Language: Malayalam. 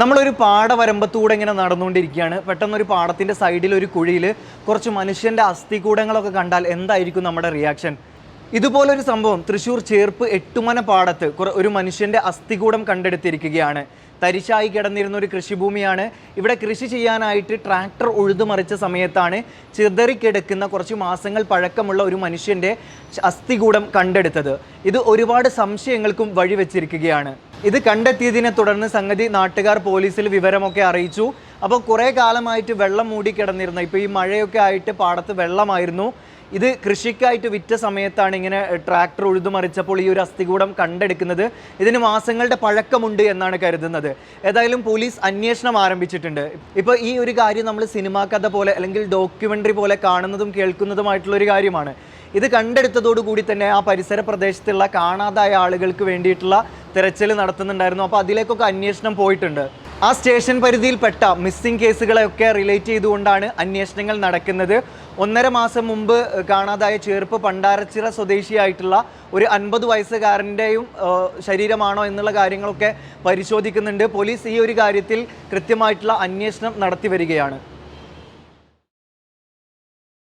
നമ്മളൊരു പാടവരമ്പത്തൂടെ ഇങ്ങനെ നടന്നുകൊണ്ടിരിക്കുകയാണ്. പെട്ടെന്ന് ഒരു പാടത്തിന്റെ സൈഡിൽ ഒരു കുഴിയിൽ കുറച്ച് മനുഷ്യന്റെ അസ്ഥികൂടങ്ങളൊക്കെ കണ്ടാൽ എന്തായിരിക്കും നമ്മുടെ റിയാക്ഷൻ ഇതുപോലൊരു സംഭവം തൃശ്ശൂർ ചേർപ്പ് എട്ടുമന പാടത്ത് ഒരു മനുഷ്യന്റെ അസ്ഥികൂടം കണ്ടെടുത്തിരിക്കുകയാണ്. തരിശായി കിടന്നിരുന്ന ഒരു കൃഷിഭൂമിയാണ്. ഇവിടെ കൃഷി ചെയ്യാനായിട്ട് ട്രാക്ടർ ഉഴുതുമറിച്ച സമയത്താണ് ചിതറിക്കിടക്കുന്ന കുറച്ച് മാസങ്ങൾ പഴക്കമുള്ള ഒരു മനുഷ്യന്റെ അസ്ഥികൂടം കണ്ടെടുത്തത്. ഇത് ഒരുപാട് സംശയങ്ങൾക്കും വഴിവെച്ചിരിക്കുകയാണ്. ഇത് കണ്ടെത്തിയതിനെ തുടർന്ന് സംഗതി നാട്ടുകാർ പോലീസിൽ വിവരമൊക്കെ അറിയിച്ചു. അപ്പോൾ കുറേ കാലമായിട്ട് വെള്ളം മൂടി കിടന്നിരുന്ന. ഇപ്പോൾ ഈ മഴയൊക്കെ ആയിട്ട് പാടത്ത് വെള്ളമായിരുന്നു. ഇത് കൃഷിക്കായിട്ട് വിറ്റ സമയത്താണ് ഇങ്ങനെ ട്രാക്ടർ ഉഴുതുമറിച്ചപ്പോൾ ഈ ഒരു അസ്ഥികൂടം കണ്ടെടുക്കുന്നത്. ഇതിന് മാസങ്ങളുടെ പഴക്കമുണ്ട് എന്നാണ് കരുതുന്നത്. ഏതായാലും പോലീസ് അന്വേഷണം ആരംഭിച്ചിട്ടുണ്ട്. ഇപ്പോൾ ഈ ഒരു കാര്യം നമ്മൾ സിനിമാ കഥ പോലെ അല്ലെങ്കിൽ ഡോക്യുമെന്ററി പോലെ കാണുന്നതും കേൾക്കുന്നതുമായിട്ടുള്ള ഒരു കാര്യമാണ്. ഇത് കണ്ടെടുത്തതോടുകൂടി തന്നെ ആ പരിസര പ്രദേശത്തുള്ള കാണാതായ ആളുകൾക്ക് വേണ്ടിയിട്ടുള്ള തിരച്ചിൽ നടത്തുന്നുണ്ടായിരുന്നു. അപ്പോൾ അതിലേക്കൊക്കെ അന്വേഷണം പോയിട്ടുണ്ട്. ആ സ്റ്റേഷൻ പരിധിയിൽപ്പെട്ട മിസ്സിംഗ് കേസുകളെയൊക്കെ റിലേറ്റ് ചെയ്തുകൊണ്ടാണ് അന്വേഷണങ്ങൾ നടക്കുന്നത്. ഒന്നര മാസം മുമ്പ് കാണാതായ ചേർപ്പ് പണ്ടാരച്ചിറ സ്വദേശിയായിട്ടുള്ള ഒരു അൻപത് വയസ്സുകാരന്റെയും ശരീരമാണോ എന്നുള്ള കാര്യങ്ങളൊക്കെ പരിശോധിക്കുന്നുണ്ട്. പോലീസ് ഈ ഒരു കാര്യത്തിൽ കൃത്യമായിട്ടുള്ള അന്വേഷണം നടത്തി വരികയാണ്.